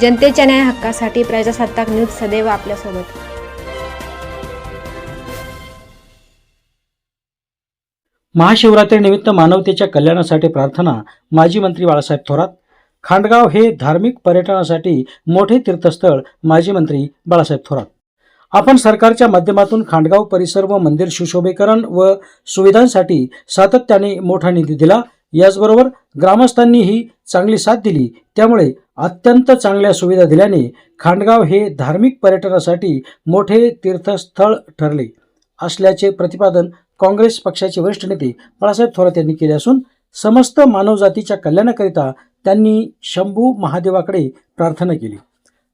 जनतेच्या न्याय हक्कासाठी प्रजासत्ताक न्यूज सदैव आपल्यासोबत. महाशिवरात्रीनिमित्त मानवतेच्या कल्याणासाठी प्रार्थना माजी मंत्री बाळासाहेब थोरात. खांडगाव हे धार्मिक पर्यटनासाठी मोठे तीर्थस्थळ माजी मंत्री बाळासाहेब थोरात. आपण सरकारच्या माध्यमातून खांडगाव परिसर व मंदिर सुशोभीकरण व सुविधांसाठी सातत्याने मोठा निधी दिला. याचबरोबर ग्रामस्थांनीही चांगली साथ दिली. त्यामुळे अत्यंत चांगल्या सुविधा दिल्याने खांडगाव हे धार्मिक पर्यटनासाठी मोठे तीर्थस्थळ ठरले असल्याचे प्रतिपादन काँग्रेस पक्षाचे वरिष्ठ नेते बाळासाहेब थोरात यांनी केले असून समस्त मानवजातीच्या कल्याणाकरिता त्यांनी शंभू महादेवाकडे प्रार्थना केली.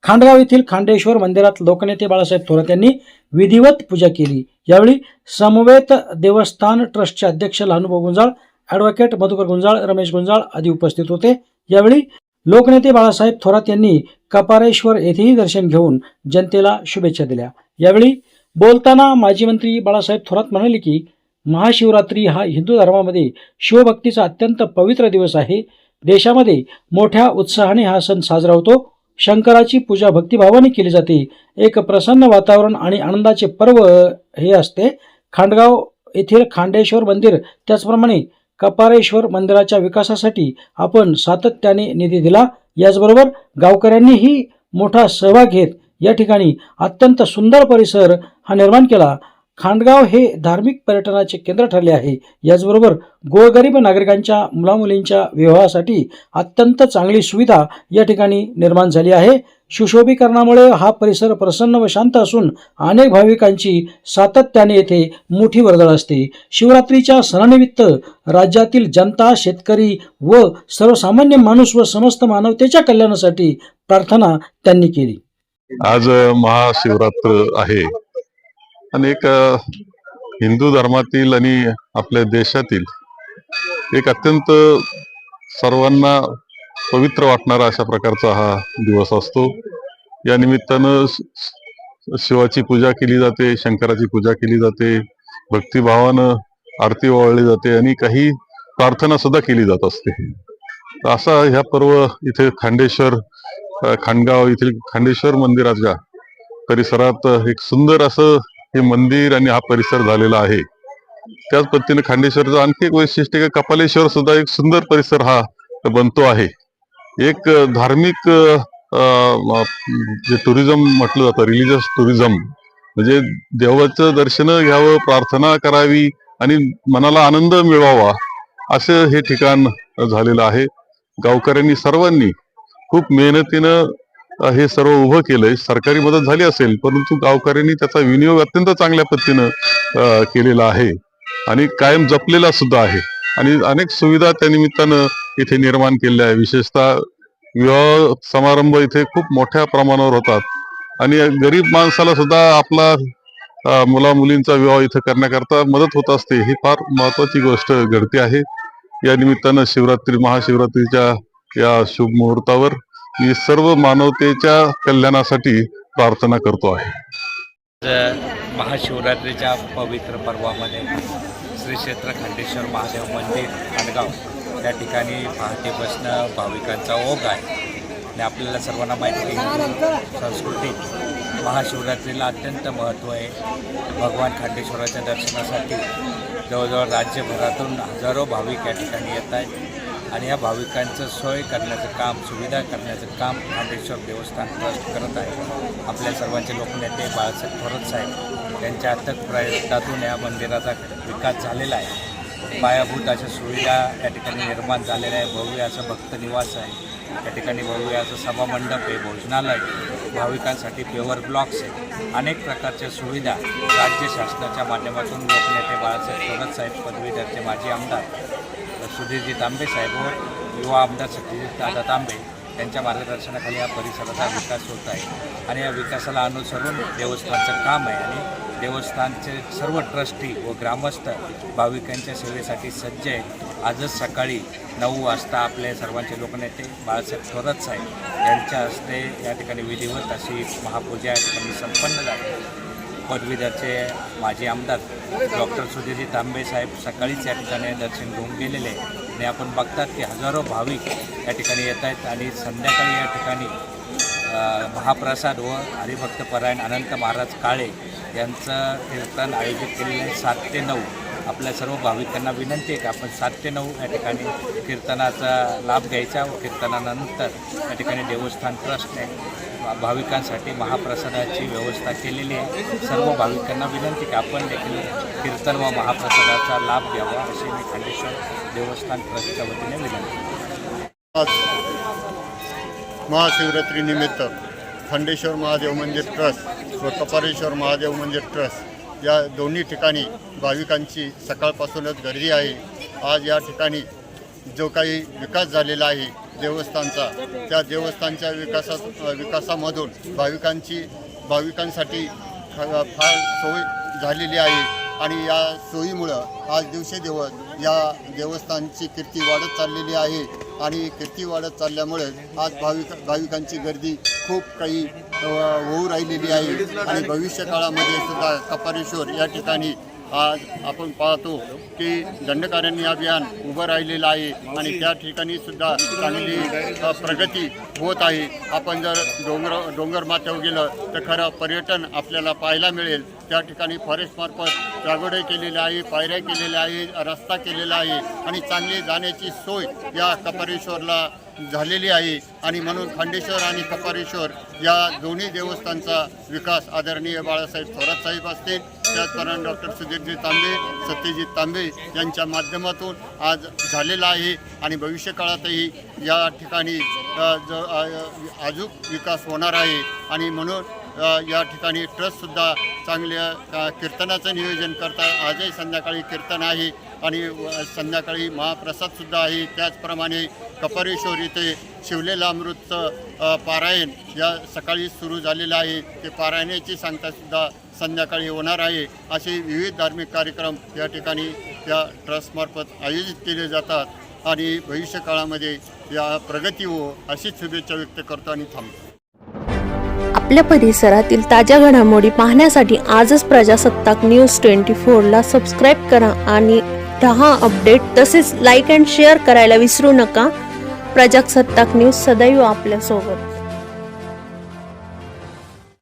खांडगाव येथील खांडेश्वर मंदिरात लोकनेते बाळासाहेब थोरात यांनी विधिवत पूजा केली. यावेळी समवेत देवस्थान ट्रस्टचे अध्यक्ष लहानुभाऊ गुंजाळ ॲडव्होकेट मधुकर गुंजाळ रमेश गुंजाळ आदी उपस्थित होते. यावेळी लोकनेते बाळासाहेब थोरात यांनी कपारेश्वर येथेही दर्शन घेऊन जनतेला शुभेच्छा दिल्या. यावेळी बोलताना माजी मंत्री बाळासाहेब थोरात म्हणाले की महाशिवरात्री हा हिंदू धर्मामध्ये शिवभक्तीचा अत्यंत पवित्र दिवस आहे. देशामध्ये मोठ्या उत्साहाने हा सण साजरा होतो. शंकराची पूजा भक्तिभावाने केली जाते. एक प्रसन्न वातावरण आणि आनंदाचे पर्व हे असते. खांडगाव येथील खांडेश्वर मंदिर त्याचप्रमाणे कपारेश्वर मंदिराच्या विकासासाठी आपण सातत्याने निधी दिला. याचबरोबर गावकऱ्यांनीही मोठा सहभाग घेत या ठिकाणी अत्यंत सुंदर परिसर हा निर्माण केला. खांडगाव हे धार्मिक पर्यटनाचे केंद्र ठरले आहे. याचबरोबर गोरगरीब नागरिकांच्या मुलामुलींच्या विवाहासाठी अत्यंत चांगली सुविधा या ठिकाणी निर्माण झाली आहे. सुशोभीकरणामुळे हा परिसर प्रसन्न व शांत असून अनेक भाविकांची सातत्याने येथे मोठी वर्दळ असते. शिवरात्रीच्या सणानिमित्त राज्यातील जनता शेतकरी व सर्वसामान्य माणूस व समस्त मानवतेच्या कल्याणासाठी प्रार्थना त्यांनी केली. आज महाशिवरात्र आहे. आणि एक हिंदू धर्मातील आणि आपल्या देशातील एक अत्यंत सर्वांना पवित्र वाटणारा अशा प्रकारचा हा दिवस असतो. या निमित्तानं शिवाची पूजा केली जाते शंकराची पूजा केली जाते भक्तिभावानं आरती ओवाळली जाते आणि काही प्रार्थना सुद्धा केली जात असते. असा ह्या पर्व इथे खांडेश्वर खांडगाव येथील खांडेश्वर मंदिराच्या परिसरात एक सुंदर असं हे मंदिर आणि हा परिसर झालेला आहे. त्याच पद्धतीने खांडेश्वरचं आणखी एक वैशिष्ट्य कपालेश्वर सुद्धा एक सुंदर परिसर हा बनतो आहे. एक धार्मिक जे टुरिझम म्हटलं जातं रिलिजियस टुरिझम म्हणजे देवाचं दर्शन घ्यावं प्रार्थना करावी आणि मनाला आनंद मिळवावा असं हे ठिकाण झालेलं आहे. गावकऱ्यांनी सर्वांनी खूप मेहनतीनं हे सर्व उभं केलंय. सरकारी मदत झाली असेल परंतु गावकऱ्यांनी त्याचा विनियोग अत्यंत चांगल्या पद्धतीनं केलेला आहे. आणि कायम जपलेला सुद्धा आहे. आणि अनेक सुविधा त्या निमित्तानं इथे निर्माण केलेल्या आहे. विशेषतः विवाह समारंभ इथे खूप मोठ्या प्रमाणावर होतात. आणि गरीब माणसाला सुद्धा आपला मुला मुलींचा विवाह इथं करण्याकरता मदत होत असते ही फार महत्वाची गोष्ट घडते आहे. या निमित्तानं शिवरात्री महाशिवरात्रीच्या या शुभ मुहूर्तावर मी सर्व मानवतेच्या कल्याणासाठी प्रार्थना करतो आहे. महाशिवरात्रीच्या पवित्र पर्वामध्ये श्री क्षेत्र खंडेश्वर महादेव मंदिर खांडगाव या ठिकाणी पहाटेपासनं भाविकांचा ओघ आहे. आणि आपल्याला सर्वांना माहिती आहे हिंदू संस्कृतीत महाशिवरात्रीला अत्यंत महत्त्व आहे. भगवान खंडेश्वराच्या दर्शनासाठी जवळजवळ राज्यभरातून हजारो भाविक या ठिकाणी येत आहेत. आणि या भाविकांचं सोय करण्याचं काम सुविधा करण्याचं काम आंबेश्वर देवस्थान ट्रस्ट करत आहे. आपल्या सर्वांचे लोकनेते बाळासाहेब थोरात साहेब यांच्या अथक प्रयत्नातून या मंदिराचा विकास झालेला आहे. पायाभूत अशा सुविधा या ठिकाणी निर्माण झालेल्या आहे. भव्य असं भक्त निवास आहे. या ठिकाणी भव्य असं सभामंडप आहे भोजनालय भाविकांसाठी पेवर ब्लॉक्स आहे. अनेक प्रकारच्या सुविधा राज्य शासनाच्या माध्यमातून लोकनेते बाळासाहेब थोरात साहेब पदवीधरचे माजी आमदार सुधीरजी तांबे साहेब व युवा आमदार सत्यजित दादा तांबे त्यांच्या मार्गदर्शनाखाली या परिसराचा विकास होत आहे. आणि या विकासाला अनुसरून देवस्थानचं काम आहे आणि देवस्थानचे सर्व ट्रस्टी व ग्रामस्थ भाविकांच्या सेवेसाठी सज्ज आहेत. आजच सकाळी नऊ वाजता आपले सर्वांचे लोकनेते बाळासाहेब थोरात साहेब यांच्या हस्ते या ठिकाणी विधिवत अशी महापूजा या ठिकाणी संपन्न झाली. पदवीधरचे माजी आमदार डॉक्टर सुधीरजी तांबे साहेब सकाळीच या ठिकाणी दर्शन घेऊन गेलेले आणि आपण बघतात की हजारो भाविक या ठिकाणी येत आहेत आणि संध्याकाळी या ठिकाणी महाप्रसाद व हरिभक्त परायण अनंत महाराज काळे यांचं कीर्तन आयोजित केलेलं आहे सात ते नऊ. आपल्या सर्व भाविकांना विनंती आहे की आपण सात ते नऊ या ठिकाणी कीर्तनाचा लाभ घ्यायचा व कीर्तनानंतर या ठिकाणी देवस्थान ट्रस्टने भाविकांसाठी महाप्रसादाची व्यवस्था केलेली आहे. सर्व भाविकांना विनंती की आपण देखील कीर्तन व महाप्रसादाचा लाभ घ्यावा अशी मी खंडेश्वर देवस्थान ट्रस्टच्या वतीने विनंती महाशिवरात्रीनिमित्त खंडेश्वर महादेव मंदिर ट्रस्ट व कपारेश्वर महादेव मंदिर ट्रस्ट या दोन्ही ठिकाणी भाविकांची सकाळपासूनच गर्दी आहे. आज या ठिकाणी जो काही विकास झालेला आहे देवस्थानचा त्या देवस्थानच्या विकासात विकासामधून भाविकांची भाविकांसाठी फार सोय झालेली आहे. आणि या सोयीमुळं आज दिवसेदिवस या देवस्थानची कीर्ती वाढत चाललेली आहे. आणि कीर्ती वाढत चालल्यामुळे आज भाविक भाविकांची गर्दी खूप काही होऊ राहिलेली आहे. आणि भविष्य काळामध्ये सुद्धा कपारेश्वर या ठिकाणी आज आपण पाहतो की दंडकारण्य अभियान उभं राहिलेलं आहे आणि त्या ठिकाणी सुद्धा चांगली प्रगती होत आहे. आपण जर डोंगर डोंगर माथ्यावर गेलं तर खरं पर्यटन आपल्याला पाहायला मिळेल. त्या ठिकाणी फॉरेस्टमार्फत जागोडे केलेले आहे पायऱ्या केलेल्या आहे रस्ता केलेला आहे आणि चांगली जाण्याची सोय या कपारेश्वरला झालेली आहे. आणि म्हणून खंडेश्वर आणि कपारेश्वर या दोन्ही देवस्थानचा विकास आदरणीय बाळासाहेब थोरात साहेब असतील त्याचप्रमाणे डॉक्टर सुधीरजी तांबे सत्यजित तांबे यांच्या माध्यमातून आज झालेला आहे आणि भविष्य काळातही या ठिकाणी ज अजूक विकास होणार आहे. आणि म्हणून या ठिकाणी ट्रस्टसुद्धा चांगल्या कीर्तनाचं नियोजन करता आजही संध्याकाळी कीर्तन आहे आणि संध्याकाळी महाप्रसादसुद्धा आहे. त्याचप्रमाणे कपरेश्वर इथे शिवलेलं अमृतचं पारायण या सकाळी सुरू झालेलं आहे. ते पारायणाची सांगतासुद्धा संध्याकाळी होणार आहे असे विविध धार्मिक कार्यक्रम या ठिकाणी या ट्रस्टमार्फत आयोजित केले जातात आणि भविष्य काळामध्ये या प्रगती हो अशीच शुभेच्छा व्यक्त करतो आणि थांबतो. आपल्या परिसरातील ताज्या घडामोडी पाहण्यासाठी आजच प्रजासत्ताक न्यूज ट्वेंटी फोरला सबस्क्राईब करा आणि दहा अपडेट तसेच लाईक अँड शेअर करायला विसरू नका. प्रजासत्ताक न्यूज सदैव आपल्यासोबत.